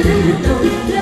เ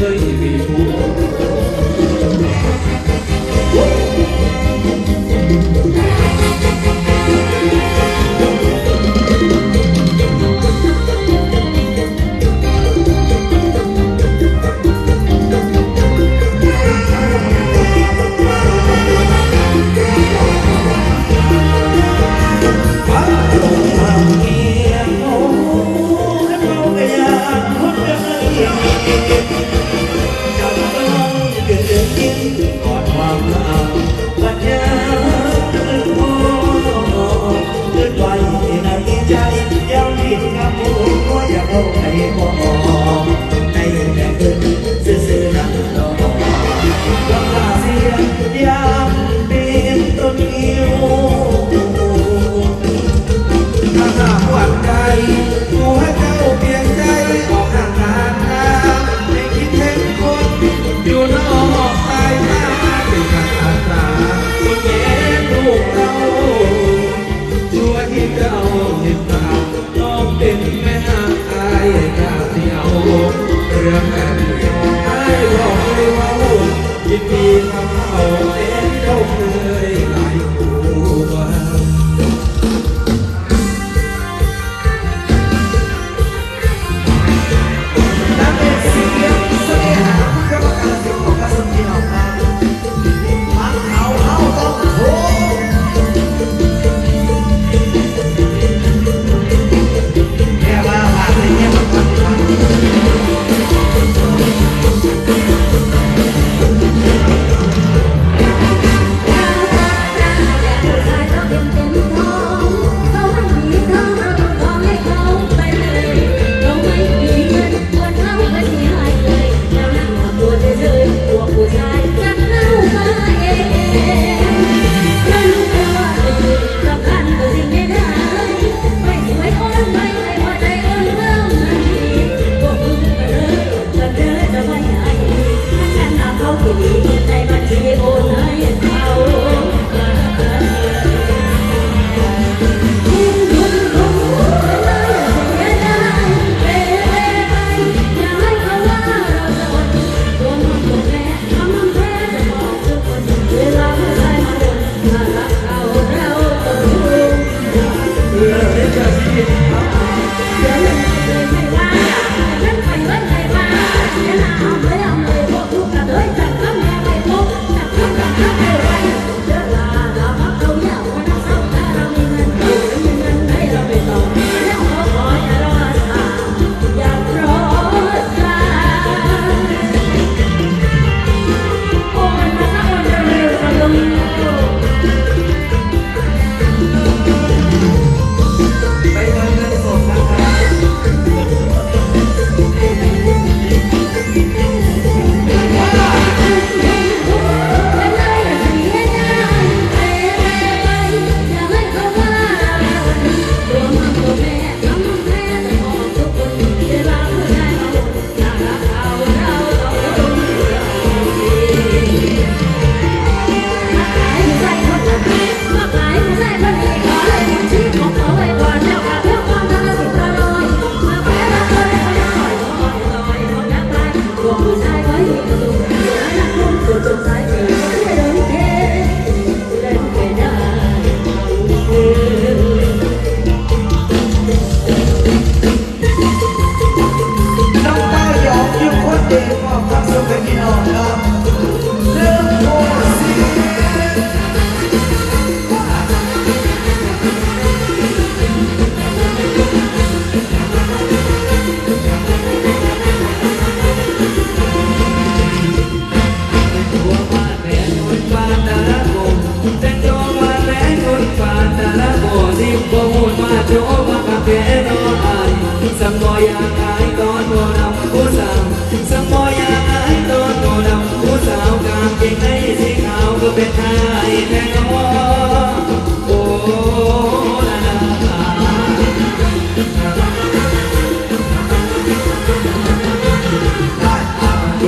غيبي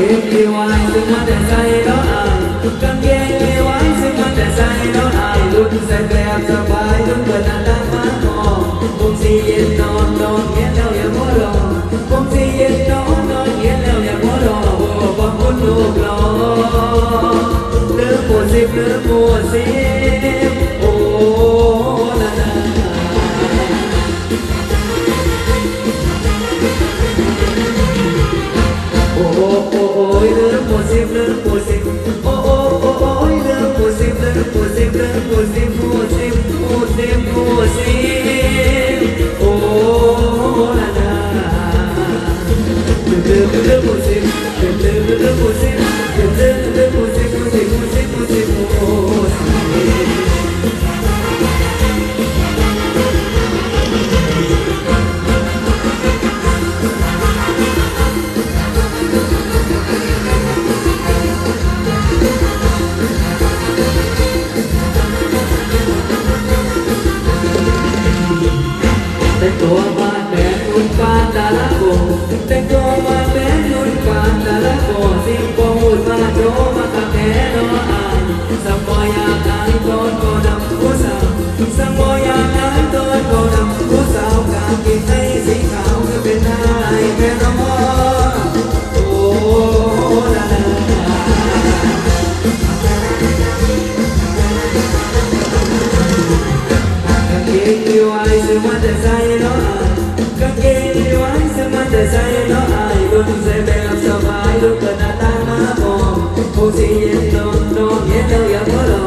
ก็บเอวไอซึ่งมัต่ใจราอ่กางเกงเอวไอซึ่งมัต่ใจราอ่างลุกใส่แบบสบายจนเปินต่างมาหอมคงสีย็นอนนอนเงี้ยแล้วอย่ามัวรอคงสีเย็นนอนนอนเงี้ยแล้วอย่ามัวรอบอกคุณลูกหลอเลือกปวดสิบเลือกปว Deus, Tengo စင်ရဲ့လုံးလုံးရဲ့တော့ရောက်တော့